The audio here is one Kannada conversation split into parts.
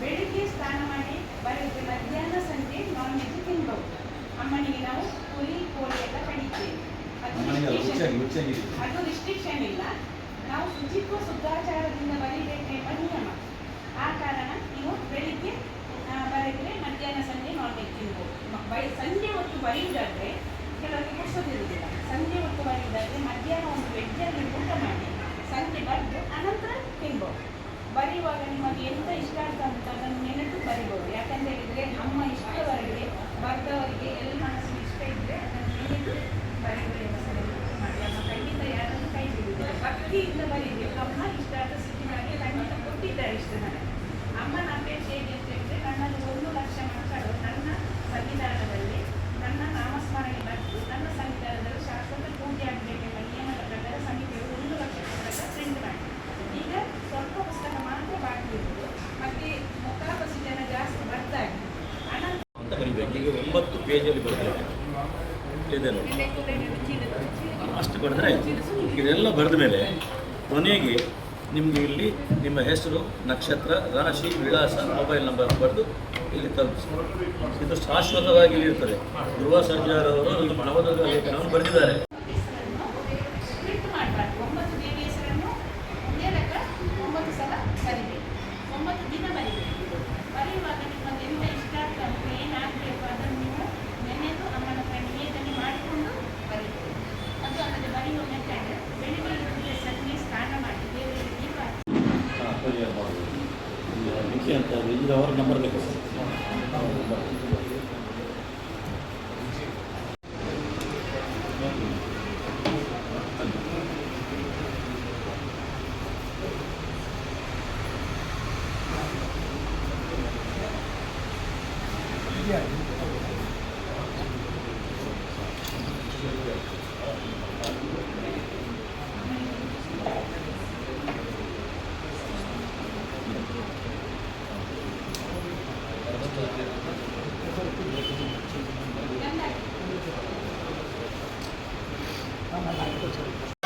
ಬೆಳಿಗ್ಗೆ ಸ್ನಾನ ಮಾಡಿ ಬರುತ್ತೆ ಮಧ್ಯಾಹ್ನ ಸಂಜೆ ನಾನ್ ವೆಜ್ ತಿನ್ಬಹುದು ಅಮ್ಮನಿಗೆ ನಾವು ಪುರಿ ಕೋಳಿ ಎಲ್ಲ ಕಡಿತೇವೆ ಅದು ರಿಸ್ಟ್ರಿಕ್ಷನ್ ಇಲ್ಲ ನಾವು ಶುಚಿತ್ವ ಶುದ್ಧಾಚಾರದಿಂದ ಬರೀಬೇಕೆಂಬ ನಿಯಮ. ಆ ಕಾರಣ ಭಕ್ತಿಯಿಂದ ಬರೀಬೇಕು ಅಮ್ಮ ಇಷ್ಟ ಆದ ಸ್ಥಿತಿಗಾಗಿ ಖಂಡಿತ ಕೊಟ್ಟಿದ್ದಾರೆ ಇಷ್ಟ ನನಗೆ ಅಮ್ಮನ ಅಪೇಕ್ಷೆ ಹೇಗೆ ಅಂತ ಹೇಳಿದ್ರೆ, ನನ್ನನ್ನು ಒಂದು ಲಕ್ಷ ಮಕ್ಕಳು ನನ್ನ ಸಂವಿಧಾನದಲ್ಲಿ ನನ್ನ ನಾಮಸ್ಮರಣೆ ಬರೆದು ನನ್ನ ಸಂವಿಧಾನದಲ್ಲಿ ಶಾಶ್ವತ ಪೂಜೆ ಆಗಬೇಕೆಂಬ ನಿಯಮದ ಪ್ರಕಾರ ಸಮಿತಿಯು ಒಂದು ಲಕ್ಷ ಪುಸ್ತಕ ಪ್ರಿಂಟ್ ಮಾಡಿ. ಈಗ ಸ್ವಲ್ಪ ಪುಸ್ತಕ ಮಾತ್ರ ಬಾಕಿ ಇರುವುದು ಮತ್ತೆ ಮುಖಾಪಸಿ ಜನ ಜಾಸ್ತಿ ಬರ್ತಾ ಇದೆ. ಅನಂತರ ಒಂಬತ್ತು ಪೇಜಲ್ಲಿ ಬರ್ತದೆ ಇದೆ ಅಷ್ಟು ಕೊಡಿದ್ರೆ ಇದೆಲ್ಲ ಬರೆದ ಮೇಲೆ ಕೊನೆಗೆ ನಿಮಗೆ ಇಲ್ಲಿ ನಿಮ್ಮ ಹೆಸರು, ನಕ್ಷತ್ರ, ರಾಶಿ, ವಿಳಾಸ, ಮೊಬೈಲ್ ನಂಬರ್ ಬರೆದು ಇಲ್ಲಿ ತಲುಪಿಸಿ. ಇದು ಶಾಶ್ವತವಾಗಿ ಇಲ್ಲಿ ಇರ್ತದೆ. ಧ್ರುವ ಸರ್ಜಾರ್ ಅವರು ಒಂದು ನವೋದಯ ಲೇಖನವನ್ನು ಬರೆದಿದ್ದಾರೆ ಹೆಸರನ್ನು ಪ್ರಿಂಟ್ ಮಾಡಬಾರ್ದು ಒಂಬತ್ತು ದೇವಿ ಹೆಸರನ್ನು ಒಂದೇ ಲೆಕ್ಕ ಒಂಬತ್ತು ಸಲ ಬರಿಬೇಕು ಒಂಬತ್ತು ದಿನ ಬರಿಬೇಕು ಬರೆಯುವಾಗ ನಿಮಗೆ ಎಂತ ಇಷ್ಟ ಆಗ್ತದೆ ಏನಾಗಬೇಕು ಅದನ್ನು ನೀವು ನೆನೆದು ಅಮ್ಮನ ಹತ್ರ ನಿವೇದನೆ ಮಾಡಿಕೊಂಡು ಬರೀಬೇಕು ಅದು ಅಲ್ಲದೆ ಬರೆಯುವ ಮೆಥಡ್ ಬೆಳಿಗ್ಗೆ ಎದ್ದು ಸಂಜೆ ಸ್ನಾನ ಮಾಡಿ ದೇವರಿಗೆ ದೀಪ ಹಚ್ಚಿ ಪರಿಹಾರ ಮಾಡ್ಬೋದು ಮಿಕ್ಕಿ ಅಂತ ಇದು ಅವರ ನಂಬರ್ ಬೇಕು. আমার দাবি চলে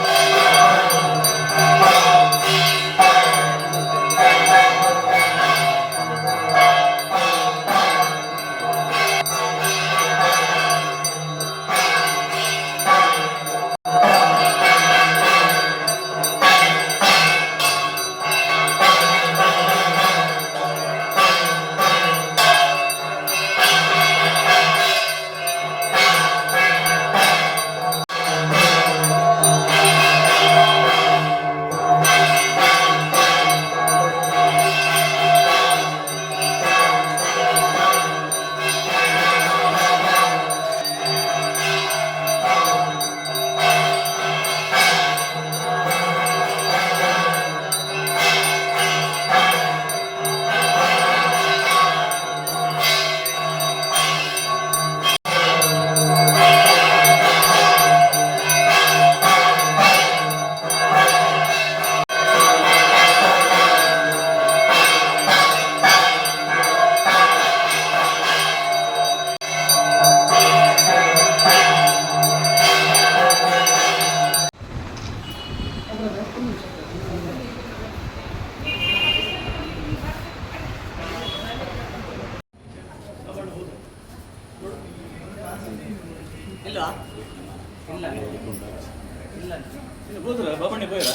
ಇಲ್ಲ ಇಲ್ಲ ಇಲ್ಲ ಹೋದ್ರ ಬಾಬಣ್ಣೆ ಹೋಯ್ರಾ